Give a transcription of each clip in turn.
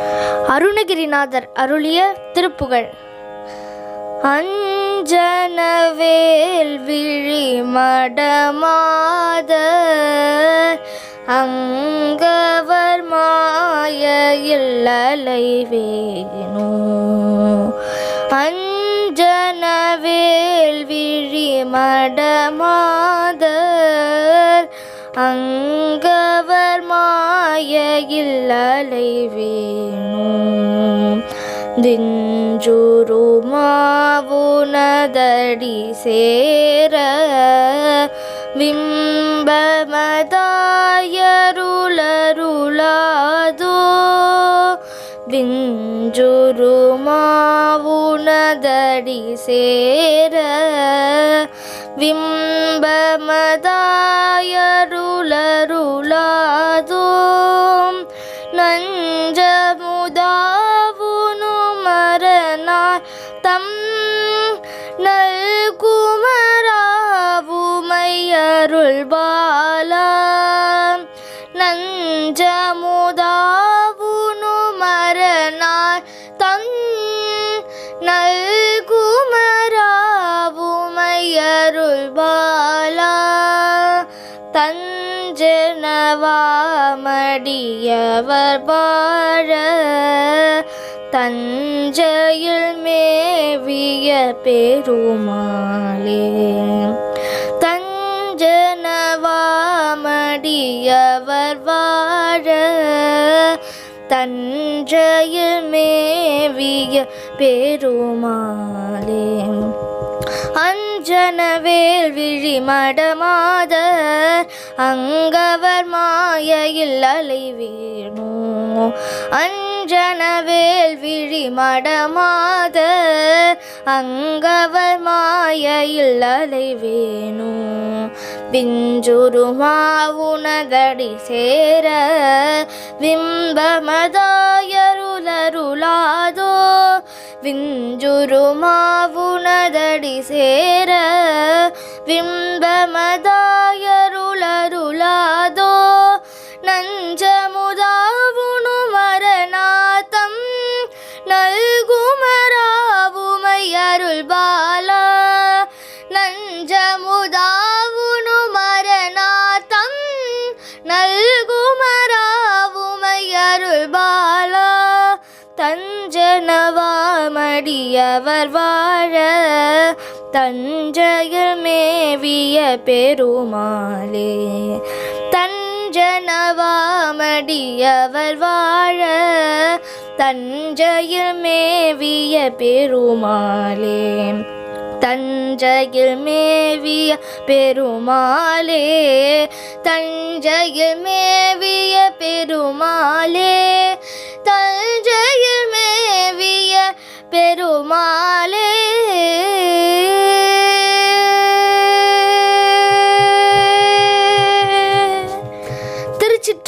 அருணகிரிநாதர் அருளிய திருப்புகழ். அஞ்சனவேல் விழி மடமாத அங்கவர் மாய இல்லலை வேணு அஞ்சனவேல் விழி மடமா அங்கவர் மாயையில் அலைவேணும். வேணு சேர பிம்பமதாயருளருளாதோ விஞ்சுருமாவுனதடி சேர விம்பமதாயருளருளாதோம் நஞ்ச தஞ்சனவாமடியவர் வாழ தஞ்சையில் மேவிய பெருமாளே. தஞ்சனவாமடியவர் வாழ தஞ்சையில் மேவிய பெருமாளே. அஞ்சனவேல் விழி மடமாத அங்கவர் மாயையில் அலை அஞ்சனவேல் விழி மடமாத அங்கவர் மாயையில் அலை பிஞ்சுருமாவுனதடி சேர விம்பமதாயருளருளாதோ? விஞ்சுருமாவுனதடி சேர விம்பமதாயருளருளாதோ நஞ்சமுதாவுணு மரணாத்தம் நல்குமராவுமையருள் பாலா நஞ்சமுதாவுணு மரணாத்தம் நல்குமராவுமையருள் பாலா தஞ்சனவாமடியவர் வாழ தஞ்சையில் மேவிய பெருமாளே தஞ்சனவாமடியவர் வாழ தஞ்சையில் மேவிய பெருமாளே தஞ்சையில் மேவிய பெருமாளே தஞ்சையில் மேவிய பெருமாளே தஞ்சையில்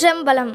திருச்சிற்றம்பலம்